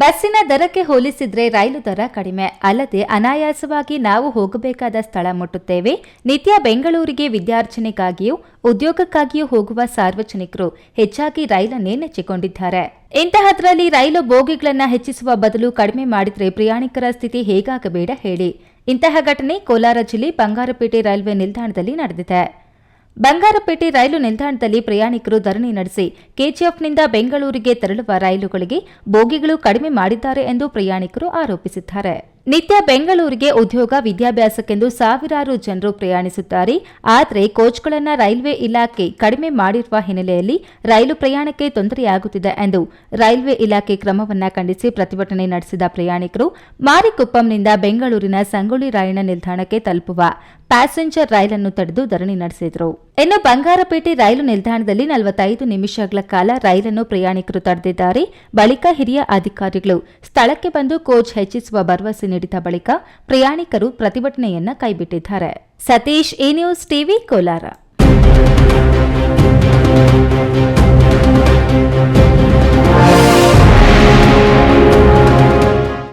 ಬಸ್ಸಿನ ದರಕ್ಕೆ ಹೋಲಿಸಿದ್ರೆ ರೈಲು ದರ ಕಡಿಮೆ. ಅಲ್ಲದೆ ಅನಾಯಾಸವಾಗಿ ನಾವು ಹೋಗಬೇಕಾದ ಸ್ಥಳ ಮುಟ್ಟುತ್ತೇವೆ. ನಿತ್ಯ ಬೆಂಗಳೂರಿಗೆ ವಿದ್ಯಾರ್ಜನೆಗಾಗಿಯೂ ಉದ್ಯೋಗಕ್ಕಾಗಿಯೂ ಹೋಗುವ ಸಾರ್ವಜನಿಕರು ಹೆಚ್ಚಾಗಿ ರೈಲನ್ನೇ ನೆಚ್ಚಿಕೊಂಡಿದ್ದಾರೆ. ಇಂತಹದ್ರಲ್ಲಿ ರೈಲು ಬೋಗಿಗಳನ್ನ ಹೆಚ್ಚಿಸುವ ಬದಲು ಕಡಿಮೆ ಮಾಡಿದ್ರೆ ಪ್ರಯಾಣಿಕರ ಸ್ಥಿತಿ ಹೇಗಾಗಬೇಡ ಹೇಳಿ. ಇಂತಹ ಘಟನೆ ಕೋಲಾರ ಜಿಲ್ಲೆ ಬಂಗಾರಪೇಟೆ ರೈಲ್ವೆ ನಿಲ್ದಾಣದಲ್ಲಿ ನಡೆದಿದೆ. ಬಂಗಾರಪೇಟೆ ರೈಲು ನಿಲ್ದಾಣದಲ್ಲಿ ಪ್ರಯಾಣಿಕರು ಧರಣಿ ನಡೆಸಿ ಕೆಜಿಎಫ್ನಿಂದ ಬೆಂಗಳೂರಿಗೆ ತೆರಳುವ ರೈಲುಗಳಿಗೆ ಬೋಗಿಗಳು ಕಡಿಮೆ ಮಾಡಿದ್ದಾರೆ ಎಂದು ಪ್ರಯಾಣಿಕರು ಆರೋಪಿಸಿದ್ದಾರೆ. ನಿತ್ಯ ಬೆಂಗಳೂರಿಗೆ ಉದ್ಯೋಗ, ವಿದ್ಯಾಭ್ಯಾಸಕ್ಕೆಂದು ಸಾವಿರಾರು ಜನರು ಪ್ರಯಾಣಿಸುತ್ತಾರೆ. ಆದರೆ ಕೋಚ್ಗಳನ್ನು ರೈಲ್ವೆ ಇಲಾಖೆ ಕಡಿಮೆ ಮಾಡಿರುವ ಹಿನ್ನೆಲೆಯಲ್ಲಿ ರೈಲು ಪ್ರಯಾಣಕ್ಕೆ ತೊಂದರೆಯಾಗುತ್ತಿದೆ ಎಂದು ರೈಲ್ವೆ ಇಲಾಖೆ ಕ್ರಮವನ್ನ ಖಂಡಿಸಿ ಪ್ರತಿಭಟನೆ ನಡೆಸಿದ ಪ್ರಯಾಣಿಕರು ಮಾರಿಕುಪ್ಪಂನಿಂದ ಬೆಂಗಳೂರಿನ ಸಂಗೊಳ್ಳಿ ರಾಯಣ್ಣ ನಿಲ್ದಾಣಕ್ಕೆ ತಲುಪುವ ಪ್ಯಾಸೆಂಜರ್ ರೈಲನ್ನು ತಡೆದು ಧರಣಿ ನಡೆಸಿದರು. ಇನ್ನು ಬಂಗಾರಪೇಟೆ ರೈಲು ನಿಲ್ದಾಣದಲ್ಲಿ ನಲವತ್ತೈದು ನಿಮಿಷಗಳ ಕಾಲ ರೈಲನ್ನು ಪ್ರಯಾಣಿಕರು ತಡೆದಿದ್ದಾರೆ. ಬಳಿಕ ಹಿರಿಯ ಅಧಿಕಾರಿಗಳು ಸ್ಥಳಕ್ಕೆ ಬಂದು ಕೋಚ್ ಹೆಚ್ಚಿಸುವ ಭರವಸೆ ನೀಡಿದ ಬಳಿಕ ಪ್ರಯಾಣಿಕರು ಪ್ರತಿಭಟನೆಯನ್ನ ಕೈಬಿಟ್ಟಿದ್ದಾರೆ. Satish A news TV Kolar.